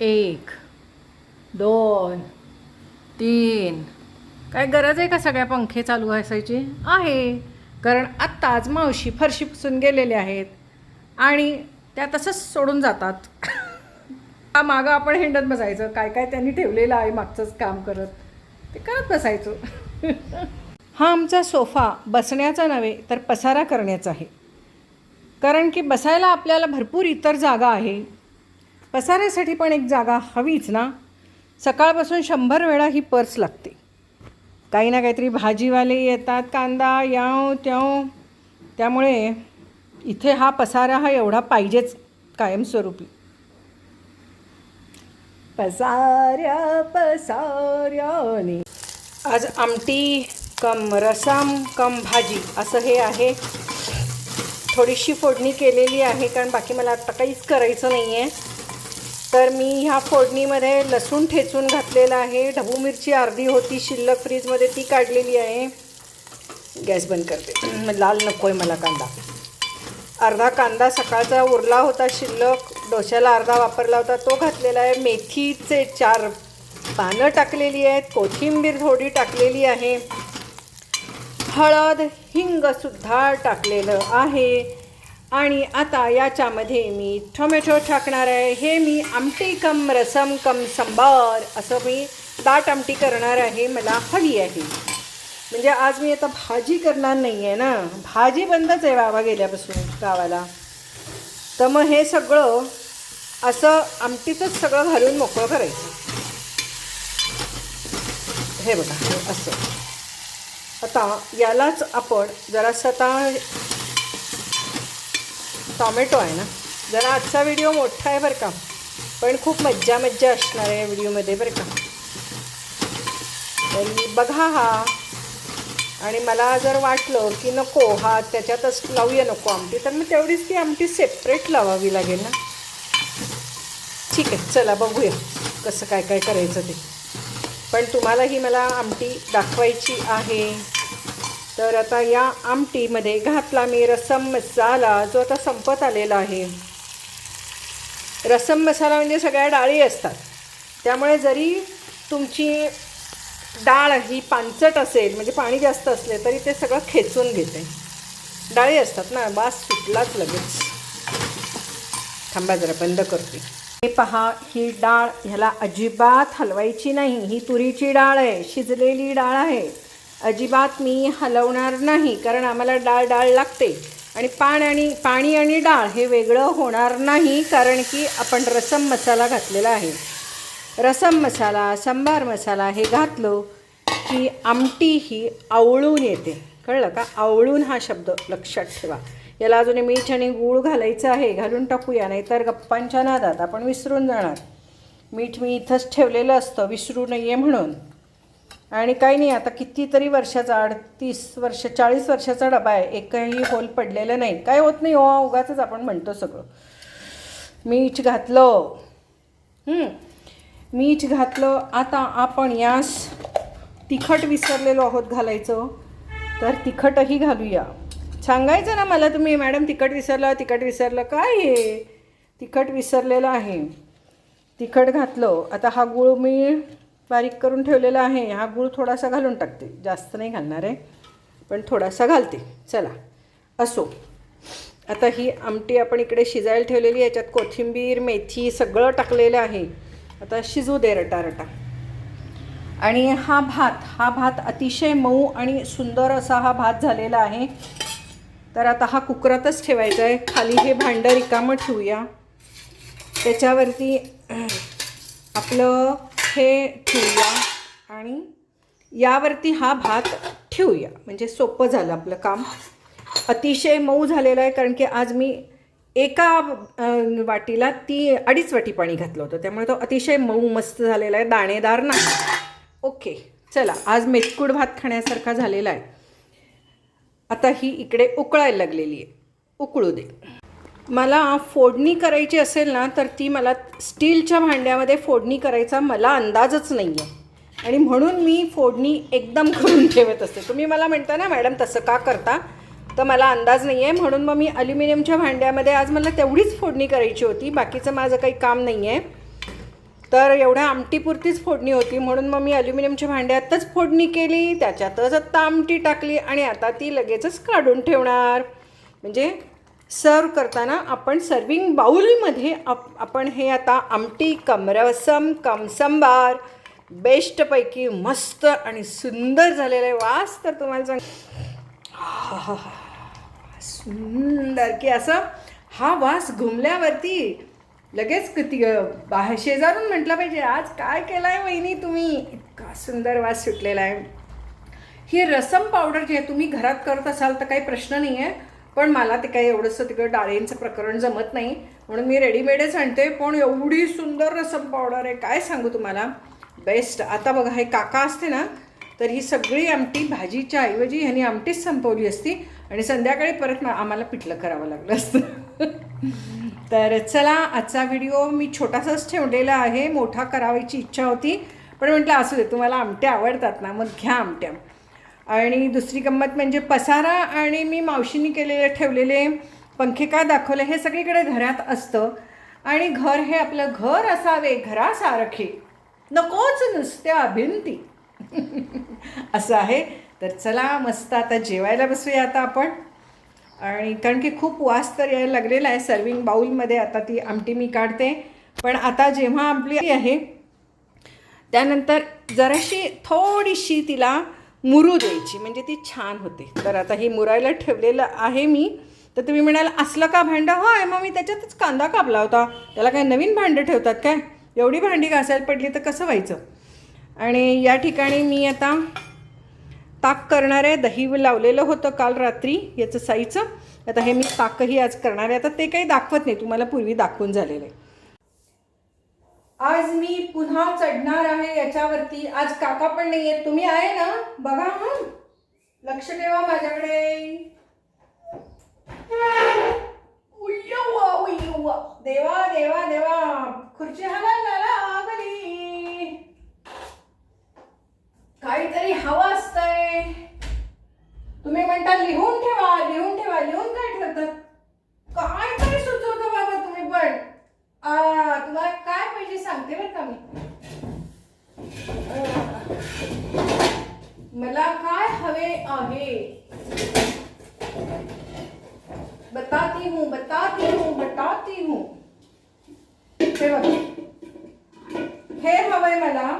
एक दोन तीन. काय गरज आहे का सगळ्या पंखे चालू असायची? आहे. कारण आत्ताच मावशी फरशी पुसून गेलेले आहेत. आणि त्या तसंच सोडून जातात. हा मागं आपण हिंडत बसायचं. काय काय त्यांनी ठेवलेलं आहे मागचंच काम करत. ते करत बसायचं. हा आमचा सोफा बसण्याचा नव्हे तर पसारा करण्याचा आहे. कारण की बसायला आपल्याला भरपूर इतर जागा आहे. पसाऱ्यासाठी पण एक जागा हवीच ना? सकाळपासून शंभर वेळा ही पर्स लागते. काही ना काहीतरी भाजीवाले येतात कांदा याव त्याव. त्यामुळे इथे हा पसारा हा एवढा पाहिजेच कायमस्वरूपी. पसाऱ्या पसाऱ्याने आज आमटी कम रसम कम भाजी असं हे आहे. थोडीशी फोडणी केलेली आहे कारण बाकी मला आत्ता काहीच करायचं नाही आहे तर मी ह्या फोडणीमध्ये लसूण ठेचून घातलेला आहे. ढबू मिरची अर्धी होती शिल्लक फ्रीजमध्ये ती काढलेली आहे. गॅस बंद करते. लाल नको आहे मला कांदा. अर्धा कांदा सकाळचा उरला होता शिल्लक. डोश्याला अर्धा वापरला होता. तो घातलेला आहे. मेथीचे चार पानं टाकलेली आहेत. कोथिंबीर थोडी टाकलेली आहे. हळद हिंगसुद्धा टाकलेलं आहे. आणि आता याच्यामध्ये मी टोमॅटो टाकणार आहे. हे मी आमटी कम रसम कम सांबार असं मी दाट आमटी करणार आहे. मला हवी आहे. म्हणजे आज मी आता भाजी करणार नाही आहे ना. भाजी बंदच आहे बाबा गेल्यापासून गावाला. तर मग हे सगळं असं आमटीतच सगळं घालून मोकळं करायचं. हे बघा असं. आता यालाच आपण जरासं आता टॉमॅटो आहे ना? जरा आजचा व्हिडिओ मोठा आहे बरं का. पण खूप मज्जा मज्जा असणार आहे या व्हिडिओमध्ये बरं का. तरी बघा हा. आणि मला जर वाटलं की नको हा त्याच्यातच लावूया नको आमटी तर मग तेवढीच ती आमटी सेपरेट लावावी लागेल ना. ठीक आहे चला बघूया कसं काय काय करायचं ते. पण तुम्हालाही मला आमटी दाखवायची आहे. तर आता या आमटीमध्ये घातला मी रसम मसाला जो आता संपत आलेला आहे. रसम मसाला म्हणजे सगळ्या डाळी असतात. त्यामुळे जरी तुमची डाळ ही पानचट असेल म्हणजे पाणी जास्त असले तरी ते सगळं खेचून घेते. डाळी असतात ना बास सुटलाच लगेच. थांबा जरा बंद करते. हे पहा ही डाळ ह्याला अजिबात हलवायची नाही. ही तुरीची डाळ आहे शिजलेली डाळ आहे. अजिबात मी हलवणार नाही कारण आम्हाला डाळ डाळ लागते. आणि पाण आणि पाणी आणि डाळ हे वेगळं होणार नाही कारण की आपण रसम मसाला घातलेला आहे. रसम मसाला सांबार मसाला हे घातलं की आमटी ही आवळून येते. कळलं का? आवळून हा शब्द लक्षात ठेवा. याला अजून मीठ आणि गूळ घालायचं आहे घालून टाकूया नाहीतर गप्पांच्या नादात आपण विसरून जाणार. मीठ मी इथंच ठेवलेलं असतं विसरू नये म्हणून. आणि काही नाही आता कितीतरी वर्षाचा अडतीस वर्ष चाळीस वर्षाचा डबा आहे. एकही होल पडलेलं नाही. काय होत नाही हो उगाच आपण म्हणतो सगळं. मीठ घातलं. मीठ घातलं. आता आपण यास तिखट विसरलेलो आहोत घालायचं. तर तिखटही घालूया. सांगायचं ना मला तुम्ही मॅडम तिखट विसरलं तिखट विसरलं. काय हे? तिखट विसरलेलं आहे. तिखट घातलं. आता हा गूळ मी बारीक करून ठेवलेला आहे. हा गूळ थोडासा घालून टाकते. जास्त नाही घालणार आहे पण थोडासा घालते. चला असो. आता ही आमटी आपण इकडे शिजायला ठेवलेली आहे. याच्यात कोथिंबीर मेथी सगळं टाकलेलं आहे. आता शिजू दे रटा रटा. आणि हा भात हा भात अतिशय मऊ आणि सुंदर असा हा भात झालेला आहे. तर आता हा कुकरातच ठेवायचा आहे. खाली हे भांडं रिकामं ठेवूया. त्याच्यावरती आपलं हे ठेवूया आणि यावरती हा भात ठेवूया. म्हणजे सोपं झालं आपलं काम. अतिशय मऊ झालेलं आहे कारण की आज मी एका वाटीला ती अडीच वाटी पाणी घातलं होतं. त्यामुळे तो अतिशय मऊ मस्त झालेला आहे. दाणेदार नाही. ओके चला. आज मेथकूड भात खाण्यासारखा झालेला आहे. आता ही इकडे उकळायला लागलेली आहे. उकळू दे. मला फोडणी करायची असेल ना तर ती मला स्टीलच्या भांड्यामध्ये फोडणी करायचा मला अंदाजच नाही आहे आणि म्हणून मी फोडणी एकदम करून ठेवत असते. तुम्ही मला म्हणता ना मॅडम तसं का करता? तर मला अंदाज नाही आहे म्हणून मग मी अल्युमिनियमच्या भांड्यामध्ये आज मला तेवढीच फोडणी करायची होती. बाकीचं माझं काही काम नाही आहे तर एवढ्या आमटीपुरतीच फोडणी होती. म्हणून मग मी अल्युमिनियमच्या भांड्यातच फोडणी केली. त्याच्यातच आत्ता आमटी टाकली आणि आता ती लगेचच काढून ठेवणार. म्हणजे सर्व करताना आपण सर्विंग बाऊलमध्ये आप आपण हे आता आमटी कमरसम कमसंबार बेस्टपैकी मस्त आणि सुंदर झालेला आहे वास तर तुम्हाला सांग सुंदर. की असं हा वास घुमल्यावरती लगेच किती बाहेर शेजारून म्हटलं पाहिजे आज काय केलं आहे वहिनी तुम्ही? इतका सुंदर वास सुटलेला आहे. ही रसम पावडर जी आहे तुम्ही घरात करत असाल तर काही प्रश्न नाही आहे पण मला ते काही एवढंसं तिकडं डाळींचं प्रकरण जमत नाही. म्हणून मी रेडीमेडच आणते. पण एवढी सुंदर रसम पावडर आहे. काय सांगू तुम्हाला? बेस्ट. आता बघा हे काका असते ना तर ही सगळी आमटी भाजीच्या ऐवजी ह्यांनी आमटीच संपवली असती. आणि संध्याकाळी परत ना आम्हाला पिठलं करावं लागलं असतं. तर चला आजचा व्हिडिओ मी छोटासाच ठेवलेला आहे. मोठा करावायची इच्छा होती. पण म्हटलं असू दे तुम्हाला आमट्या आवडतात ना मग घ्या आमट्या. आणि दुसरी गंमत म्हणजे पसारा आणि मी मावशीनी केलेले ठेवलेले पंखे का दाखवले हे सगळीकडे घरात असतं. आणि घर हे आपलं घर असावे घरासारखे नकोच नुसत्या भिंती असं आहे. तर चला मस्त आता जेवायला बसूया आता आपण. आणि कारण की खूप वास तर यायला लागलेला आहे. सर्विंग बाऊलमध्ये आता ती आमटी मी काढते. पण आता जेव्हा आपली आहे त्यानंतर जराशी थोडीशी तिला मुरू द्यायची म्हणजे ती छान होते. तर आता ही मुरायला ठेवलेलं आहे मी. तर तुम्ही म्हणाल असलं का भांडं? होय मग मी त्याच्यातच कांदा कापला होता. त्याला काय नवीन भांडं ठेवतात काय? एवढी भांडी घासायला पडली तर कसं व्हायचं? आणि या ठिकाणी मी आता ताक करणार आहे दही लावलेलं होतं काल रात्री याचं साईचं. आता हे मी ताकही आज करणार आहे. आता ते काही दाखवत नाही तुम्हाला पूर्वी दाखवून झालेलं आहे. आज मी पुन्हा चढणार आहे याच्यावरती. आज काका पण नाही आहेत तुम्ही आहे ना? बघा हं लक्ष ठेवा माझ्याकडे. देवा देवा देवा. खुर्ची हा लागली काहीतरी हवं असतंय तुम्ही म्हणता लिहून ठेवा लिहून ठेवा लिहून काय ठेवतात काय तरी सुचवतं बाबा तुम्ही पण आ, तुम्हाला काय पाहिजे सांगते बरं का मी आ, मला काय हवे आहे बताती हूँ बताती हूँ बताती हूँ हे बघा हे हवंय मला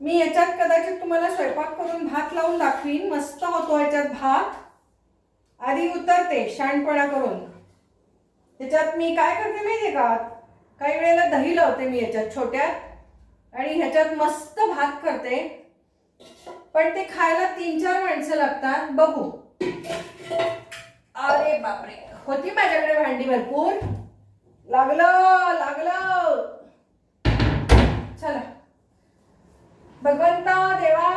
मी याच्यात कदाचित तुम्हाला स्वयंपाक करून भात लावून दाखवीन. मस्त होतो याच्यात भात. आधी उतरते शाणपणा करून. त्याच्यात मी काय करते माहिती का? काही वेळेला दही लावते मी याच्यात छोट्यात. आणि ह्याच्यात मस्त भात करते. पण ते खायला तीन चार माणसं लागतात. बघू. अरे बापरे. होती माझ्याकडे भांडी भरपूर. लागलं लागलं. चला. भगवंता देवा.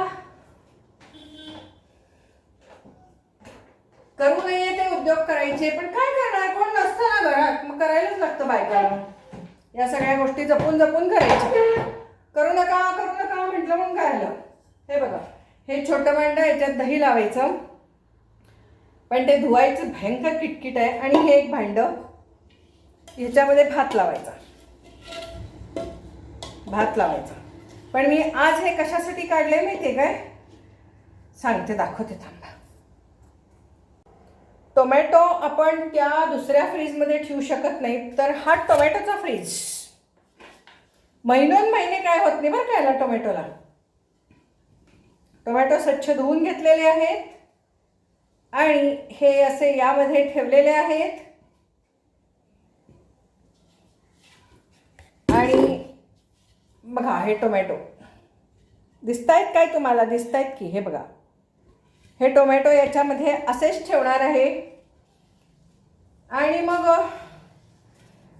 करू नये ते उद्योग करायचे पण काय करणार? कोण नसतं ना घरात. मग करायलाच लागतं बायकाला या सगळ्या गोष्टी जपून जपून करायच्या. करू नका करू नका म्हटलं म्हणून काय आलं हे बघा हे छोटं भांडं याच्यात दही लावायचं. पण ते धुवायचं भयंकर किटकिट आहे. आणि हे एक भांडं ह्याच्यामध्ये भात लावायचा. भात लावायचा. पण मी आज हे कशासाठी काढले माहिती काय? सांगते दाखवते थांबा. टोमॅटो आपण त्या दुसऱ्या फ्रीजमध्ये ठेवू शकत नाही तर हा टोमॅटोचा फ्रीज महिनोन महिने काय होत नाही बरं का याला टोमॅटोला टोमॅटो स्वच्छ धुवून घेतलेले आहेत आणि हे असे यामध्ये ठेवलेले आहेत आणि बघा हे टोमॅटो दिसतायत काय तुम्हाला? दिसतायत की हे बघा. हे टोमॅटो याच्यामध्ये असेच ठेवणार आहे. आणि मग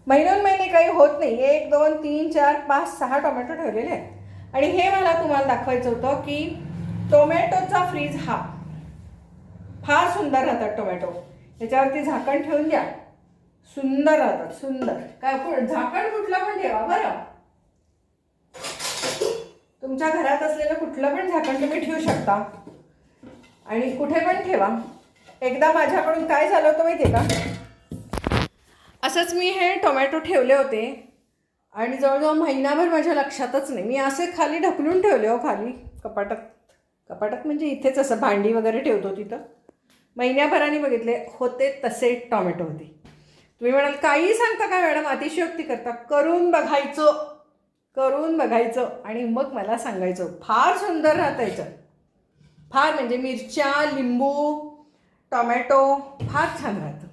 महिनोन महिने काही होत नाही. एक दोन तीन चार पाच सहा टोमॅटो ठेवलेले आहेत. आणि हे मला तुम्हाला दाखवायचं होतं की टोमॅटोचा फ्रीज हा फार सुंदर राहतात टोमॅटो याच्यावरती झाकण ठेवून द्या. सुंदर राहतात सुंदर. काय झाकण कुठलं पण ठेवा बरं. तुमच्या घरात असलेलं कुठलं पण झाकण तुम्ही ठेवू शकता. आणि कुठे पण ठेवा. एकदा माझ्याकडून काय झालं होतं माहिती आहे का? असंच मी हे टोमॅटो ठेवले होते. आणि जवळजवळ महिनाभर माझ्या लक्षातच नाही. मी असे खाली ढकलून ठेवले हो खाली. कपाटात. कपाटात म्हणजे इथेच असं भांडी वगैरे ठेवतो तिथं. महिन्याभराने बघितले. होते तसे टॉमॅटो होते. तुम्ही म्हणाल काही सांगता का मॅडम? अतिशयोक्ती करता. करून बघायचं करून बघायचं आणि मग मला सांगायचं. फार सुंदर राहतायचं फार म्हणजे मिरच्या लिंबू टोमॅटो फार छान राहतं.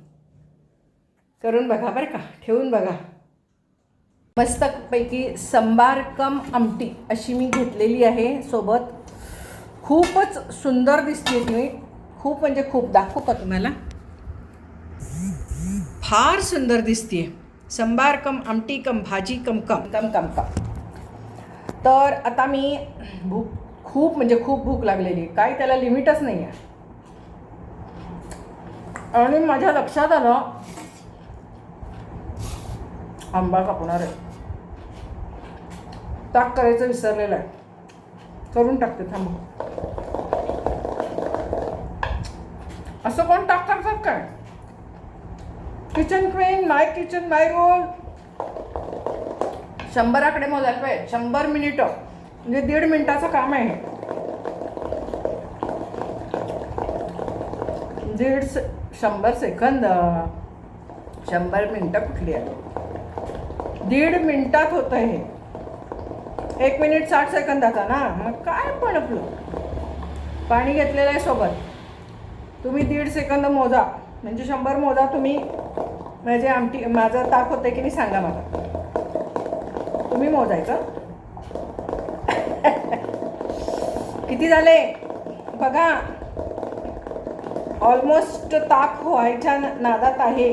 करून बघा बरं का ठेवून बघा. मस्तपैकी संबार कम आमटी अशी मी घेतलेली आहे सोबत. खूपच सुंदर दिसते तुम्ही खूप म्हणजे खूप दाखवू का तुम्हाला? फार सुंदर दिसते संबार कम आमटी कम भाजी कम कम. कम कम कम. तर आता मी भूक खूप म्हणजे खूप भूक लागलेली. काय त्याला लिमिटच नाही आहे. आणि माझ्या लक्षात आलं आंबा कापणार आहे. ताक करायचं विसरलेलं आहे. करून टाकते थांब. असं कोण ताक करतात काय? Kitchen queen my kitchen my role शंभराकडे मोजायला पाहिजे शंभर मिनिटं. म्हणजे दीड मिनिटाचं काम आहे दीड से शंभर सेकंद. शंभर मिनटं कुठली आहे? दीड मिनिटात होतं हे. एक मिनिट साठ सेकंदाचा ना? मग काय पण आपलं पाणी घेतलेलं आहे सोबत. तुम्ही दीड सेकंद मोजा. म्हणजे शंभर मोजा तुम्ही. म्हणजे आमटी माझं ताक होतं की नाही सांगा मला. तुम्ही मोजायचं किती झाले? बघा. ऑलमोस्ट ताक व्हायच्या नादात आहे.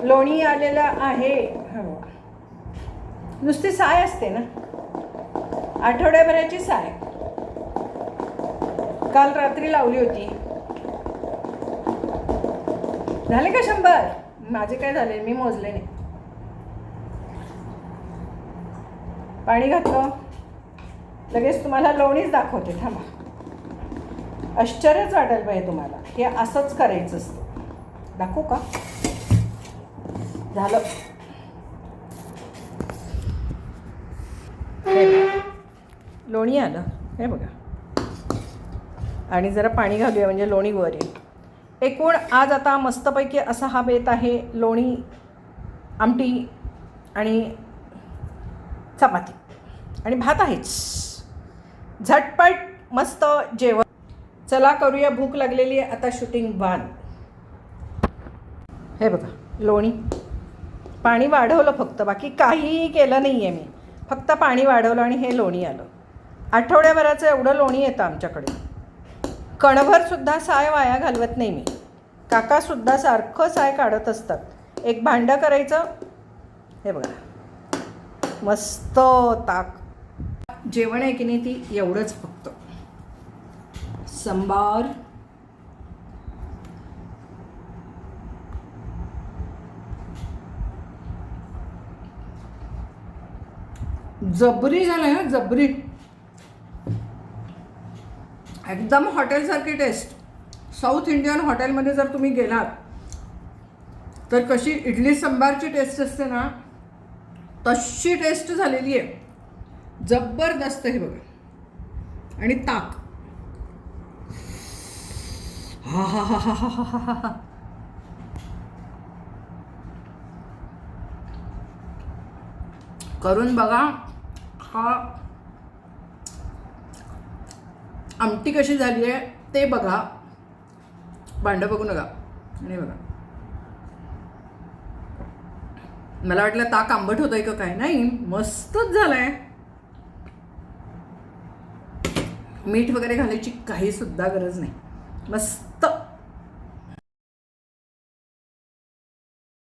लोणी आलेलं आहे. नुसती साय असते ना? आठवड्याभराची साय. काल रात्री लावली होती. झाले का शंभर? माझे काय झाले? मी मोजले नाही. पाणी घातलं. लगेच तुम्हाला लोणीच दाखवते थांबा. आश्चर्यच वाटेल पाहिजे तुम्हाला. हे असंच करायचं असतं. दाखवू का? झालं. लोणी आलं. हे बघा. आणि जरा पाणी घालूया म्हणजे लोणी वर येईल. एकूण आज आता मस्तपैकी असा हा बेत आहे लोणी आमटी आणि चपाती. आणि भात आहेच. झटपट मस्त जेवण. चला करूया भूक लागलेली आहे. आता शूटिंग बांध हे बघा लोणी. पाणी वाढवलं फक्त. बाकी काहीही केलं नाही आहे मी. फक्त पाणी वाढवलं आणि हे लोणी आलं. आठवड्याभराचं एवढं लोणी येतं आमच्याकडे. कणभरसुद्धा साय वाया घालवत नाही मी. काकासुद्धा सारखं साय काढत असतात. एक भांडं करायचं. हे बघा. मस्त ताक. जेवण आहे की नाही ती एवढंच फक्त. संबार. जबरी झालं ना जबरी. एकदम हॉटेलसारखी टेस्ट साऊथ इंडियन हॉटेलमध्ये जर तुम्ही गेलात तर कशी इडली सांबारची टेस्ट असते ना तशी टेस्ट झालेली आहे. जबरदस्त हे बघा. आणि ताक. हा हा हा हा हा हा हा हा. करून बघा. हा. आमटी कशी झाली आहे ते बघा. भांडं बघू नका. आणि बघा. मला वाटलं ताक आंबट होत आहे का काय? नाही मस्तच झालंय. मीठ वगैरे घालायची काही सुद्धा गरज नाही. मस्त